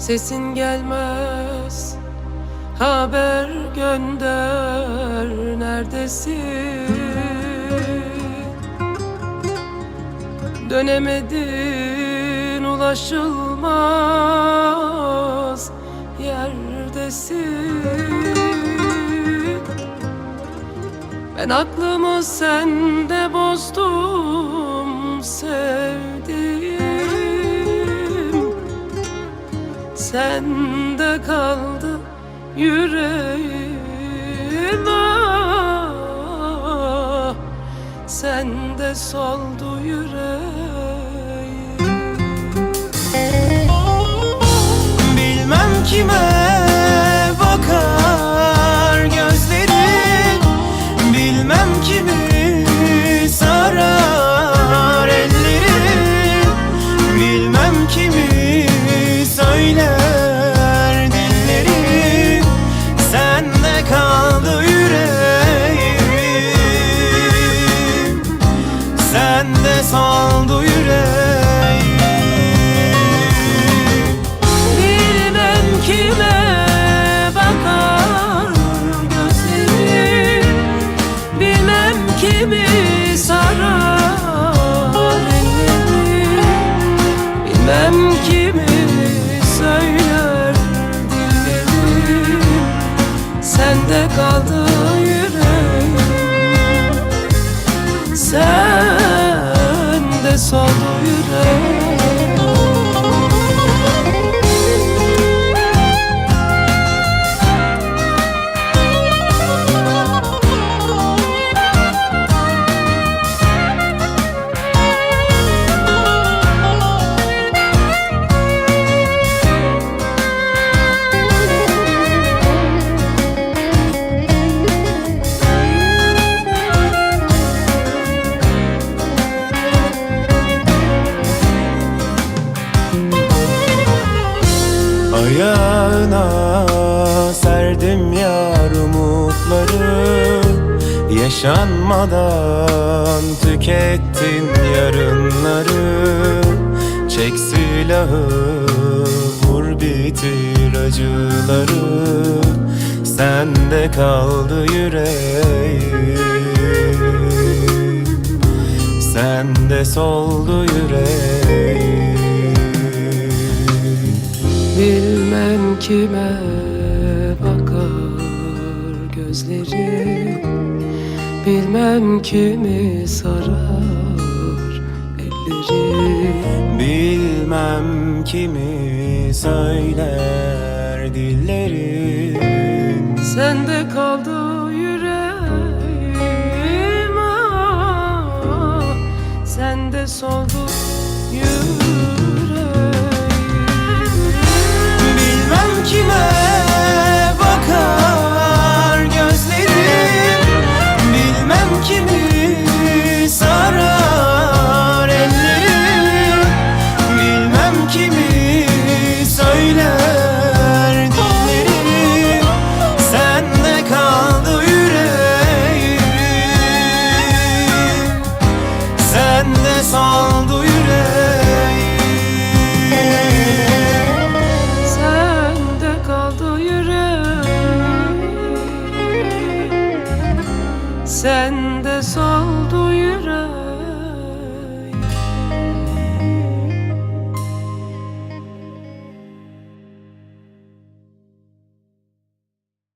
Sesin gelmez. Haber gönder. Neredesin? Dönemedin. Ulaşılmaz. Yerdesin. Ben aklımı sende bozdum. Sevdiğim Sende kaldı yüreğim ah. Sende soldu yüreğim Sende Ayağına serdim yar umutları. Yaşanmadan tükettin yarınları. Çek silahı vur bitir acıları. Sende kaldı yüreğim. Sende soldu yüreğim. Bilmem kime bakar gözleri Bilmem kimi sarar elleri Bilmem kimi söyler dillerin Sende kaldı yüreğim ah, Sende soldu yüreğim aldı yüreğim. Sende kaldı yüreğim. Sende soldu